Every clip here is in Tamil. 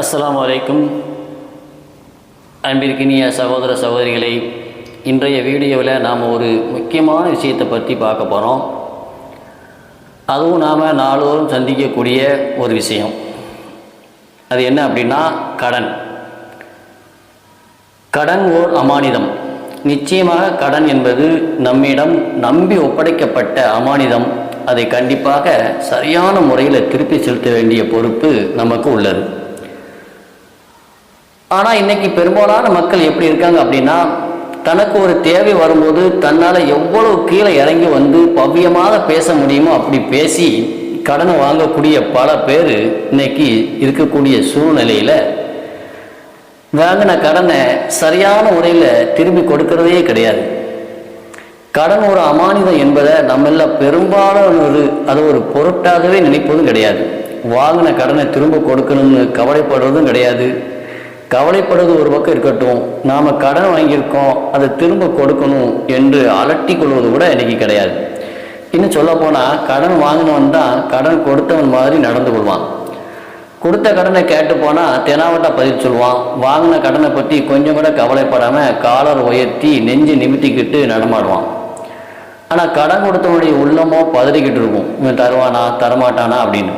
அஸ்ஸலாமு வலைக்கும் அன்பிற்கினிய சகோதர சகோதரிகளை இன்றைய வீடியோவில் நாம் ஒரு முக்கியமான விஷயத்தை பற்றி பார்க்க போகிறோம் அதுவும் நாம் நாளோறும் சந்திக்கக்கூடிய ஒரு விஷயம். அது என்ன அப்படின்னா கடன். கடன் ஓர் அமானிதம். நிச்சயமாக கடன் என்பது நம்மிடம் நம்பி ஒப்படைக்கப்பட்ட அமானிதம். அதை கண்டிப்பாக சரியான முறையில் திருப்பி செலுத்த வேண்டிய பொறுப்பு நமக்கு உள்ளது. ஆனால் இன்னைக்கு பெரும்பாலான மக்கள் எப்படி இருக்காங்க அப்படின்னா தனக்கு ஒரு தேவை வரும்போது தன்னால் எவ்வளவு கீழே இறங்கி வந்து பவ்யமாக பேச முடியுமோ அப்படி பேசி கடனை வாங்கக்கூடிய பல பேர் இன்னைக்கு இருக்கக்கூடிய சூழ்நிலையில் வாங்கின கடனை சரியான முறையில் திரும்பி கொடுக்கறதே கிடையாது. கடன் ஒரு அமானிதம் என்பதை நம்மள பெரும்பாலானோர் அது ஒரு பொருட்டாகவே நினைப்பதும் கிடையாது. வாங்கின கடனை திரும்ப கொடுக்கணும்னு கவலைப்படுறதும் கிடையாது. கவலைப்படுறது ஒரு பக்கம் இருக்கட்டும். நாம் கடன் வாங்கியிருக்கோம் அதை திரும்ப கொடுக்கணும் என்று அலட்டி கொள்வது கூட இன்றைக்கி கிடையாது. இன்னும் சொல்ல போனால் கடன் வாங்கினவன் தான் கடன் கொடுத்தவன் மாதிரி நடந்து கொள்வான். கொடுத்த கடனை கேட்டு போனால் தெனாவட்டா பதில் சொல்லுவான். வாங்கின கடனை பற்றி கொஞ்சம் கூட கவலைப்படாமல் காலர் உயர்த்தி நெஞ்சு நிமித்திக்கிட்டு நடமாடுவான். ஆனால் கடன் கொடுத்தவனுடைய உள்ளமோ பதறிக்கிட்டு இருக்கும். இவன் தருவானா தரமாட்டானா அப்படின்னு.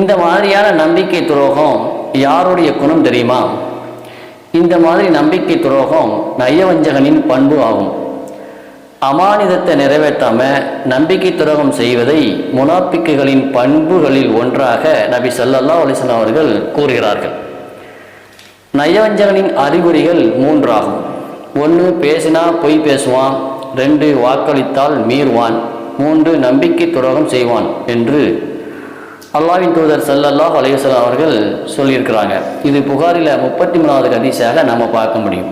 இந்த மாதிரியான நம்பிக்கை துரோகம் யாருடைய குணம் தெரியுமா? இந்த மாதிரி நம்பிக்கை துரோகம் நயவஞ்சகனின் பண்பு ஆகும். அமானிதத்தை நிறைவேற்றாம நம்பிக்கை துரோகம் செய்வதை முனாப்பிக்குகளின் பண்புகளில் ஒன்றாக நபி சல்லல்லா அலிசன் அவர்கள் கூறுகிறார்கள். நயவஞ்சகனின் அறிகுறிகள் மூன்றாகும். ஒன்று பேசினா பொய் பேசுவான். ரெண்டு வாக்களித்தால் மீறுவான். மூன்று நம்பிக்கை துரோகம் செய்வான் என்று அல்லாவின் தூதர் சல்லல்லாஹ் அலையுசல்லா அவர்கள் சொல்லியிருக்கிறாங்க. இது புகாரில் முப்பத்தி மூணாவது கதிசாக நம்ம பார்க்க முடியும்.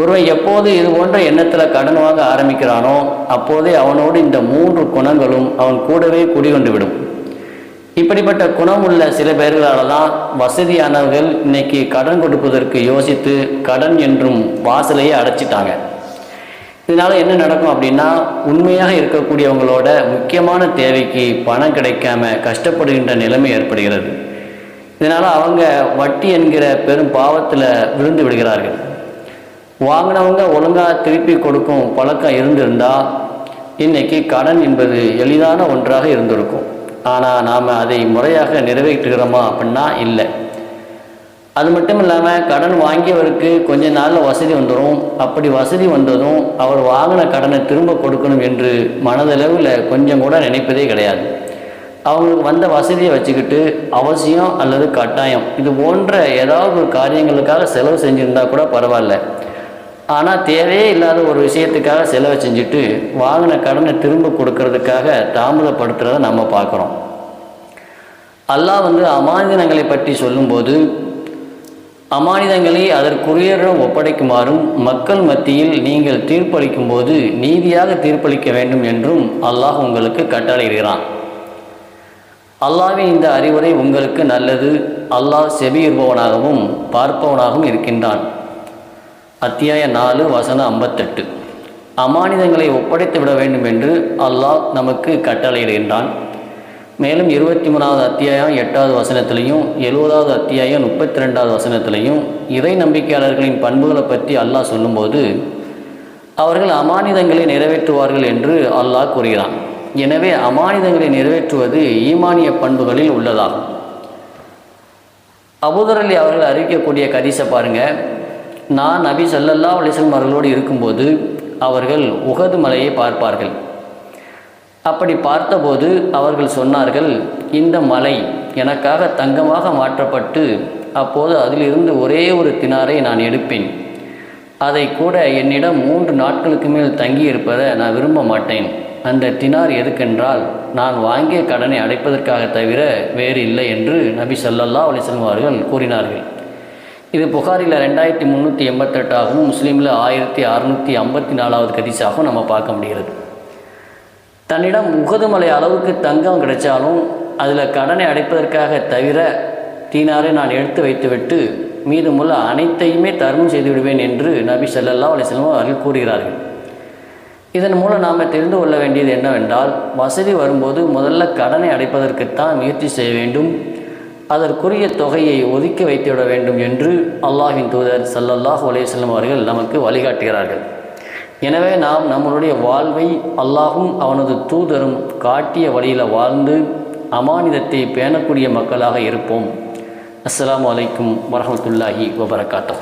ஒருவன் எப்போது இது போன்ற எண்ணத்தில் கடன் வாங்க ஆரம்பிக்கிறானோ அப்போதே அவனோடு இந்த மூன்று குணங்களும் அவன் கூடவே குடிகொண்டு விடும். இப்படிப்பட்ட குணம் உள்ள சில பேர்களால் தான் வசதியானவர்கள் இன்னைக்கு கடன் கொடுப்பதற்கு யோசித்து கடன் என்றும் வாசலையே அடைச்சிட்டாங்க. இதனால் என்ன நடக்கும் அப்படின்னா உண்மையாக இருக்கக்கூடியவங்களோட முக்கியமான தேவைக்கு பணம் கிடைக்காம கஷ்டப்படுகின்ற நிலைமை ஏற்படுகிறது. இதனால் அவங்க வட்டி என்கிற பெரும் பாவத்தில் விழுந்து விடுகிறார்கள். வாங்கினவங்க ஒழுங்காக திருப்பி கொடுக்கும் பழக்கம் இருந்திருந்தால் இன்னைக்கு கடன் என்பது எளிதான ஒன்றாக இருந்திருக்கும். ஆனால் நாம் அதை முறையாக நிறைவேற்றுகிறோமா அப்படின்னா இல்லை. அது மட்டும் இல்லாமல் கடன் வாங்கியவருக்கு கொஞ்ச நாளில் வசதி வந்துடும் அப்படி வசதி வந்ததும் அவர் வாங்கின கடனை திரும்ப கொடுக்கணும் என்று மனதளவில் கொஞ்சம் கூட நினைப்பதே கிடையாது. அவங்களுக்கு வந்த வசதியை வச்சுக்கிட்டு அவசியம் அல்லது கட்டாயம். இது போன்ற ஏதாவது ஒரு காரியங்களுக்காக செலவு செஞ்சுருந்தா கூட பரவாயில்ல. ஆனால் தேவையே இல்லாத ஒரு விஷயத்துக்காக செலவு செஞ்சுட்டு வாங்கின கடனை திரும்ப கொடுக்கறதுக்காக தாமதப்படுத்துகிறத நம்ம பார்க்குறோம். அல்லாஹ் வந்து அமானிதங்களை பற்றி சொல்லும்போது அமானிதங்களை அதற்குரியரிடம் ஒப்படைக்குமாறும் மக்கள் மத்தியில் நீங்கள் தீர்ப்பளிக்கும் போது நீதியாக தீர்ப்பளிக்க வேண்டும் என்றும் அல்லாஹ் உங்களுக்கு கட்டளையிடுகிறான். அல்லாவின் இந்த அறிவுரை உங்களுக்கு நல்லது. அல்லாஹ் செவியுறுபவனாகவும் பார்ப்பவனாகவும் இருக்கின்றான். அத்தியாய நாலு வசனம் ஐம்பத்தெட்டு. அமானிதங்களை ஒப்படைத்து விட வேண்டும் என்று அல்லாஹ் நமக்கு கட்டளையிடுகின்றான். மேலும் இருபத்தி மூணாவது அத்தியாயம் எட்டாவது வசனத்திலையும் எழுபதாவது அத்தியாயம் முப்பத்தி ரெண்டாவது வசனத்திலையும் இறை நம்பிக்கையாளர்களின் பண்புகளை பற்றி அல்லாஹ் சொல்லும்போது அவர்கள் அமானிதங்களை நிறைவேற்றுவார்கள் என்று அல்லாஹ் கூறுகிறான். எனவே அமானிதங்களை நிறைவேற்றுவது ஈமானிய பண்புகளில் உள்ளதாகும். அபுதரலி அவர்கள் அறிவிக்கக்கூடிய கதிசை பாருங்க. நான் நபி சல்லல்லா அலைஹி அவர்களோடு இருக்கும்போது அவர்கள் உகது மலையை பார்ப்பார்கள். அப்படி பார்த்தபோது அவர்கள் சொன்னார்கள் இந்த மலை எனக்காக தங்கமாக மாற்றப்பட்டு அப்போது அதிலிருந்து ஒரே ஒரு தினாரை நான் எடுப்பேன். அதை கூட என்னிடம் மூன்று நாட்களுக்கு மேல் தங்கியிருப்பதை நான் விரும்ப மாட்டேன். அந்த தினார் எதுக்கென்றால் நான் வாங்கிய கடனை அடைப்பதற்காக தவிர வேறு இல்லை என்று நபி சல்லல்லா அலைஹி அவர்கள் கூறினார்கள். இது புகாரில் ரெண்டாயிரத்தி முந்நூற்றி எண்பத்தெட்டாகவும் முஸ்லீமில் ஆயிரத்தி அறுநூற்றி ஐம்பத்தி நாலாவது கதிசாகவும் நம்ம பார்க்க முடிகிறது. தன்னிடம் உகதுமலை அளவுக்கு தங்கம் கிடைச்சாலும் அதில் கடனை அடைப்பதற்காக தவிர தீனாரை நான் எடுத்து வைத்துவிட்டு மீதமுள்ள அனைத்தையுமே தர்மம் செய்து விடுவேன் என்று நபி ஸல்லல்லாஹு அலைஹி அவர்கள் கூறுகிறார்கள். இதன் மூலம் நாம் தெரிந்து கொள்ள வேண்டியது என்னவென்றால் வசதி வரும்போது முதல்ல கடனை அடைப்பதற்குத்தான் முயற்சி செய்ய வேண்டும். அதற்குரிய தொகையை ஒதுக்கி வைத்துவிட வேண்டும் என்று அல்லாஹின் தூதர் சல்லல்லாஹ் அலேஸ்லம் அவர்கள் நமக்கு வழிகாட்டுகிறார்கள். எனவே நாம் நம்மளுடைய வாழ்வை அல்லாஹும் அவனது தூதரும் காட்டிய வழியில் வாழ்ந்து அமானிதத்தை பேணக்கூடிய மக்களாக இருப்போம். அஸ்லாம் அலைக்கும் வரமத்துல்லாஹி வபரகாத்தூ